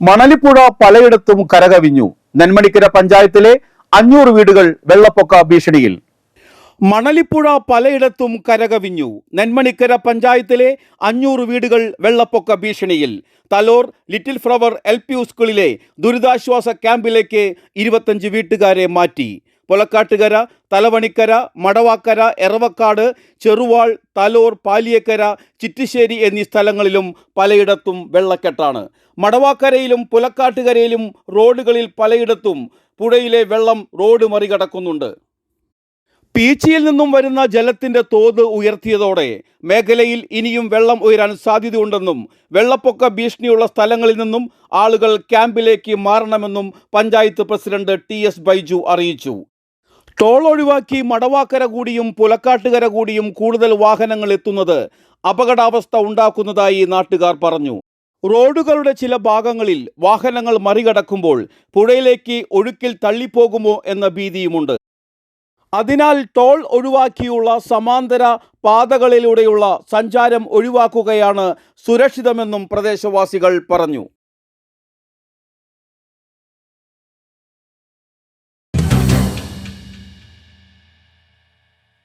മണലിപ്പുഴ പലയിടത്തും കരകവിഞ്ഞു. നെന്മണിക്കര പഞ്ചായത്തിലെ അഞ്ഞൂറ് വീടുകൾ വെള്ളപ്പൊക്ക ഭീഷണിയിൽ. മണലിപ്പുഴ പലയിടത്തും കരകവിഞ്ഞു. നെന്മണിക്കര പഞ്ചായത്തിലെ അഞ്ഞൂറ് വീടുകൾ വെള്ളപ്പൊക്ക ഭീഷണിയിൽ. Thalore little flower L P സ്കൂളിലെ ദുരിതാശ്വാസ ക്യാമ്പിലേക്ക് ഇരുപത്തഞ്ച് വീട്ടുകാരെ മാറ്റി. പൊലക്കാട്ടുകര തലവണിക്കര മടവാക്കര എറവക്കാട് ചെറുവാൾ തലോർ പാലിയക്കര ചിറ്റിശ്ശേരി എന്നീ സ്ഥലങ്ങളിലും പലയിടത്തും വെള്ളക്കെട്ടാണ്. മടവാക്കരയിലും പുലക്കാട്ടുകരയിലും റോഡുകളിൽ പലയിടത്തും പുഴയിലെ വെള്ളം റോഡ് മറികടക്കുന്നുണ്ട്. പീച്ചിയിൽ നിന്നും വരുന്ന ജലത്തിന്റെ തോത് ഉയർത്തിയതോടെ മേഖലയിൽ ഇനിയും വെള്ളം ഉയരാൻ സാധ്യതയുണ്ടെന്നും വെള്ളപ്പൊക്ക ഭീഷണിയുള്ള സ്ഥലങ്ങളിൽ നിന്നും ആളുകൾ ക്യാമ്പിലേക്ക് മാറണമെന്നും panchayat president T S Baiju അറിയിച്ചു. ടോൾ ഒഴിവാക്കി മടവാക്കര കൂടിയും പുലക്കാട്ടുകര കൂടിയും കൂടുതൽ വാഹനങ്ങൾ എത്തുന്നത് അപകടാവസ്ഥ ഉണ്ടാക്കുന്നതായി നാട്ടുകാർ പറഞ്ഞു. റോഡുകളുടെ ചില ഭാഗങ്ങളിൽ വാഹനങ്ങൾ മറികടക്കുമ്പോൾ പുഴയിലേക്ക് ഒഴുക്കിൽ തള്ളിപ്പോകുമോ എന്ന ഭീതിയുമുണ്ട്. അതിനാൽ ടോൾ ഒഴിവാക്കിയുള്ള സമാന്തര പാതകളിലൂടെയുള്ള സഞ്ചാരം ഒഴിവാക്കുകയാണ് സുരക്ഷിതമെന്നും പ്രദേശവാസികൾ പറഞ്ഞു.